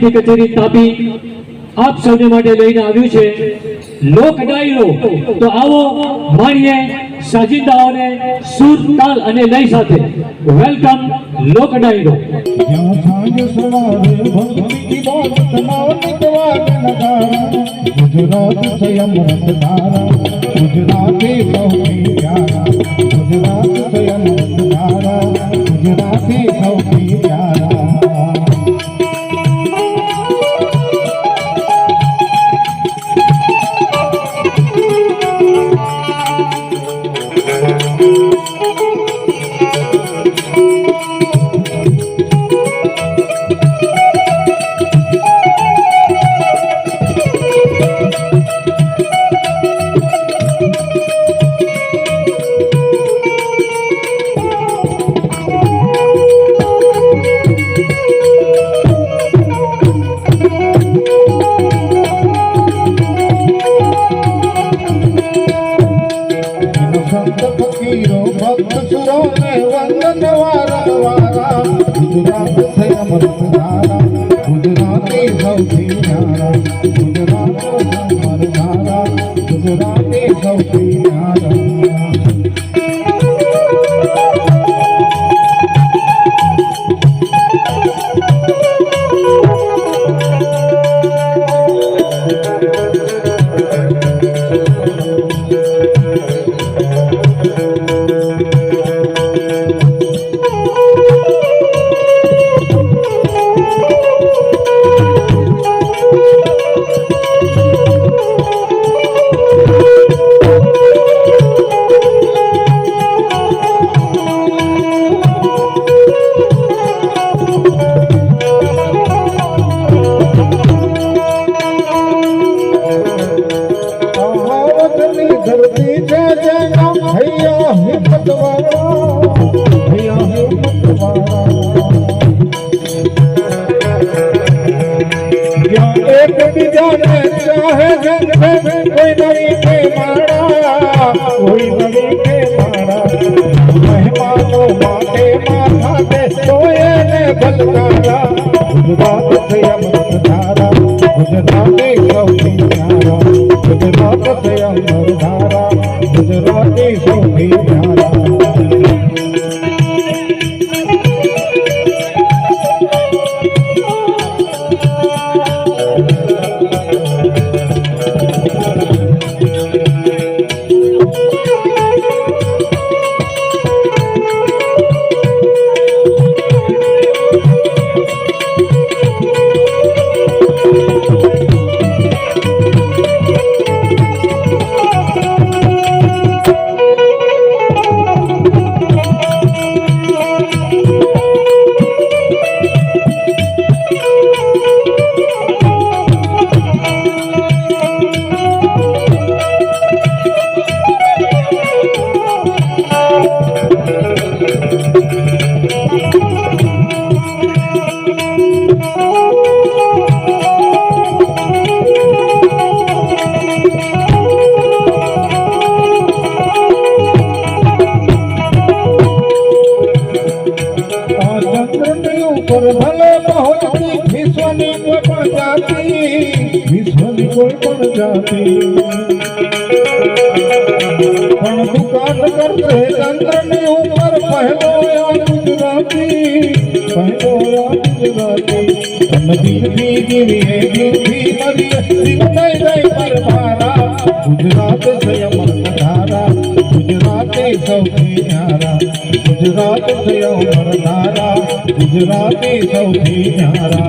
Party કચેરી સ્થાપી આપ સૌને માટે લઈને આવ્યું છે. લોક ડાયરો તો આવો માણીએ સાજિંદાઓને સુર, તાલ અને લય સાથે. વેલકમ લોક ડાયરો ગુજરાત અમૃત ધારા ગુજરાતી સૌથી પ્યારા, ગુજરાત અમૃત ધારા ગુજરાતી ગુજરાત થયા ગુજરાતી સૌથી ન્યારા ગુજરાત છે ગુજરાત સૌથી વિશ્વની કોઈ પણ જાતિ પણ દુકાન કરશે ચંદ્રની ગુજરાતી અને દિલથી મરીએ દિલ નહીં નહીં પર મારા ગુજરાત છે અમર ધારા ગુજરાતી સૌથી ન્યારા ગુજરાત છે અમર ધારા ગુજરાતી સૌથી ન્યારા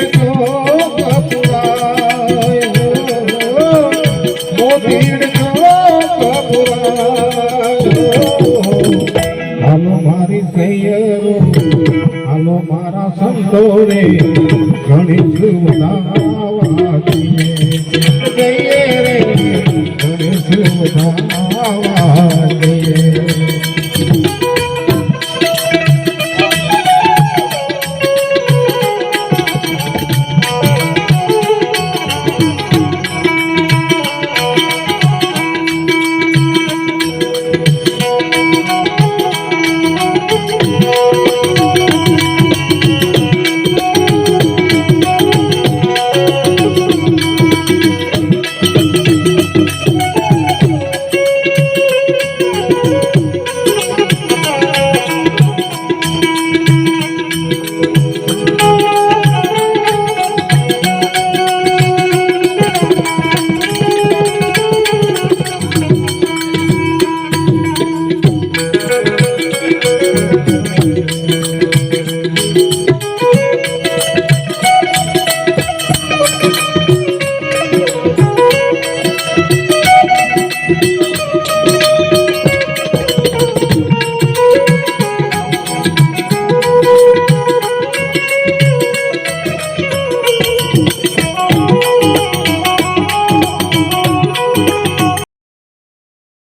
સંતો રે ઘણી Thank you.